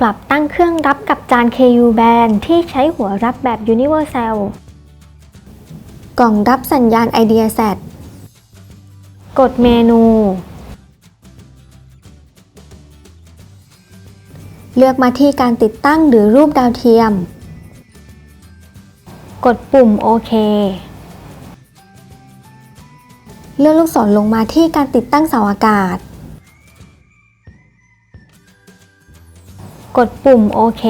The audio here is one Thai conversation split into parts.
ปรับตั้งเครื่องรับกับจาน KU band ที่ใช้หัวรับแบบ Universal กล่องรับสัญญาณ IdeaSat กดเมนู เลือกมาที่การติดตั้งหรือรูปดาวเทียม กดปุ่มโอเคเลื่อนลูกศรลงมาที่การติดตั้งเสาอากาศ กดปุ่มโอเค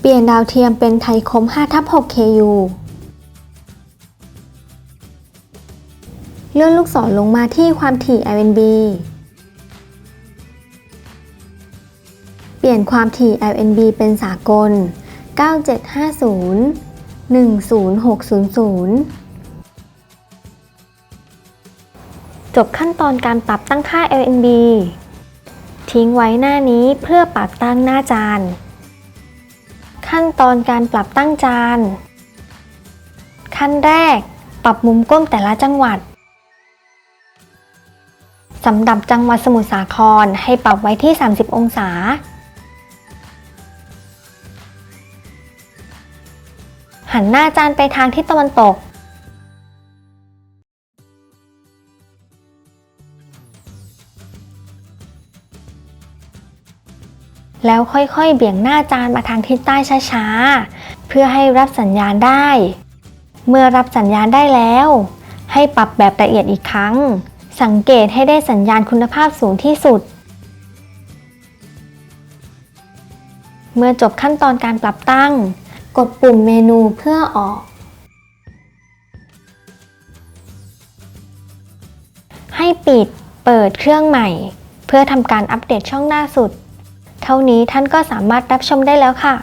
เปลี่ยนดาวเทียมเป็นไทยคม5ทับ6 KU เลื่อนลูกศรลงมาที่ความถี่ LNB เปลี่ยนความถี่ LNB เป็นสากล 9750 10600 จบขั้นตอนการปรับตั้งค่า LNB ทิ้งไว้หน้านี้เพื่อปรับตั้งหน้าจาน ขั้นตอนการปรับตั้งจาน ขั้นแรก ปรับมุมก้มแต่ละจังหวัดสำหรับจังหวัดสมุทรสาครให้ปรับไว้ที่ 30 องศา หันหน้าจานไปทางทิศตะวันตก แล้วค่อยๆ เบี่ยงหน้าจานมาทางทิศใต้ช้าๆ เพื่อให้รับสัญญาณได้ เมื่อรับสัญญาณได้แล้ว ให้ปรับแบบละเอียดอีกครั้ง สังเกตให้ได้สัญญาณคุณภาพสูงที่สุด เมื่อจบขั้นตอนการปรับตั้ง กดปุ่มเมนูเพื่อออก ให้ปิดเปิดเครื่องใหม่ เพื่อทำการอัปเดตช่องหน้าสุด เท่านี้ท่านก็สามารถรับชมได้แล้วค่ะ